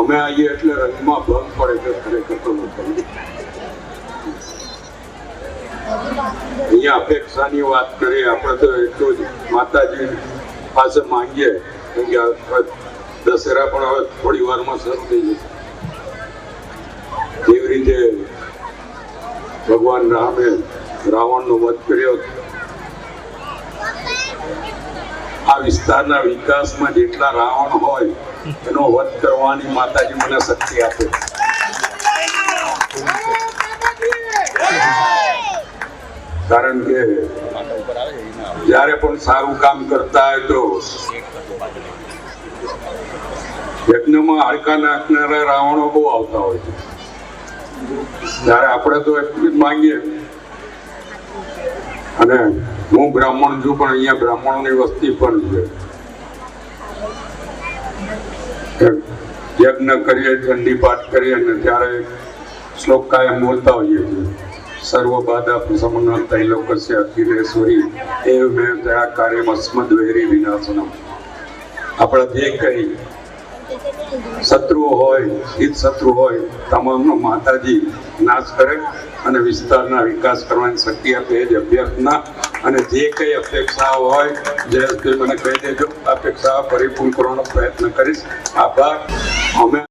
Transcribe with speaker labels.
Speaker 1: અમે આવીએ એટલે રંગમાં ભંગ પડે છે ખરેખર તો. અહીંયા અપેક્ષાની વાત કરીએ, આપણે તો એટલું જ માતાજી પાસે માંગીએ દશેરા પણ હવે થોડી વારમાં શરૂ થઈ જશે જેવી રીતે ભગવાન રામે રાવણનો વધ કર્યો આ વિસ્તારના વિકાસમાં જેટલા રાવણ હોય, એનો વધ કરવાની માતાજી મને શક્તિ આપે. કારણ કે જ્યારે પણ સારું કામ કરતા હોય તો યજ્ઞમાં હાડકા નાખનારા રાવણો બહુ આવતા હોય છે. ત્યારે આપણે તો એટલું જ માંગીએ અને હું બ્રાહ્મણ છું, પણ અહીંયા બ્રાહ્મણોની વસ્તી પણ છે. યજ્ઞ કરીએ ચંડી પાઠ કરીએ અને ત્યારે શ્લોક કાયમ બોલતા હોઈએ છીએ. સર્વ બાધા પ્રસમન તૈલોકસ્ય અખિલેશ્વરી એ મેં ત્યાં કાર્યમ અસ્મદ વેરી વિનાશનમ. આપણે જે કઈ શત્રુઓ હોય, હિત શત્રુ હોય, તમામનો માતાજી નાશ કરે અને વિસ્તારના વિકાસ કરવાની શક્તિ આપે એ જ અભ્યર્થના. અને જે કઈ અપેક્ષાઓ હોય જયેશભાઈ મને કહી દેજો, અપેક્ષા પરિપૂર્ણ કરવાનો પ્રયત્ન કરીશ. આભાર. અમે